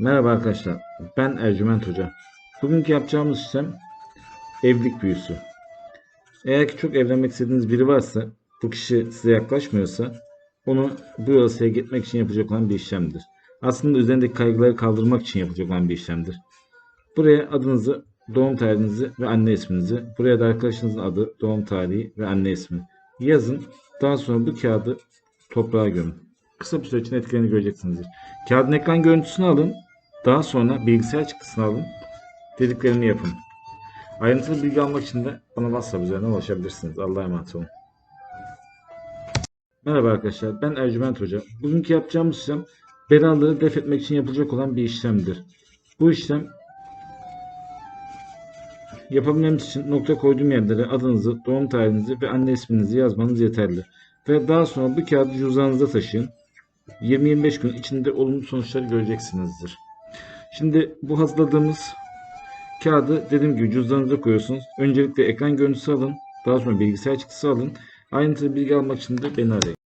Merhaba arkadaşlar, ben Ercüment Hoca. Bugünkü yapacağımız işlem evlilik büyüsü. Eğer ki çok evlenmek istediğiniz biri varsa, bu kişi size yaklaşmıyorsa, onu bu yasaya gitmek için yapacak olan bir işlemdir. Aslında üzerindeki kaygıları kaldırmak için yapacak olan bir işlemdir. Buraya adınızı, doğum tarihinizi ve anne isminizi, buraya da arkadaşınızın adı, doğum tarihi ve anne ismi yazın. Daha sonra bu kağıdı toprağa gömün. Kısa bir süre içinde etkilerini göreceksinizdir. Kağıdın ekran görüntüsünü alın. Daha sonra bilgisayar çıktısını alın. Dediklerini yapın. Ayrıntılı bilgi almak için de bana WhatsApp üzerinden ulaşabilirsiniz. Allah'a emanet olun. Merhaba arkadaşlar. Ben Ercüment Hoca. Bugünkü yapacağımız işlem belaları def etmek için yapılacak olan bir işlemdir. Bu işlem yapabilmemiz için nokta koyduğum yerlere adınızı, doğum tarihinizi ve anne isminizi yazmanız yeterli. Ve daha sonra bu kağıdı cüzdanınıza taşıyın. 20-25 gün içinde olumlu sonuçları göreceksinizdir. Şimdi bu hazırladığımız kağıdı dediğim gibi cüzdanınıza koyuyorsunuz. Öncelikle ekran görüntüsü alın. Daha sonra bilgisayar çıktısı alın. Ayrıntılı bilgi almak için de beni arayın.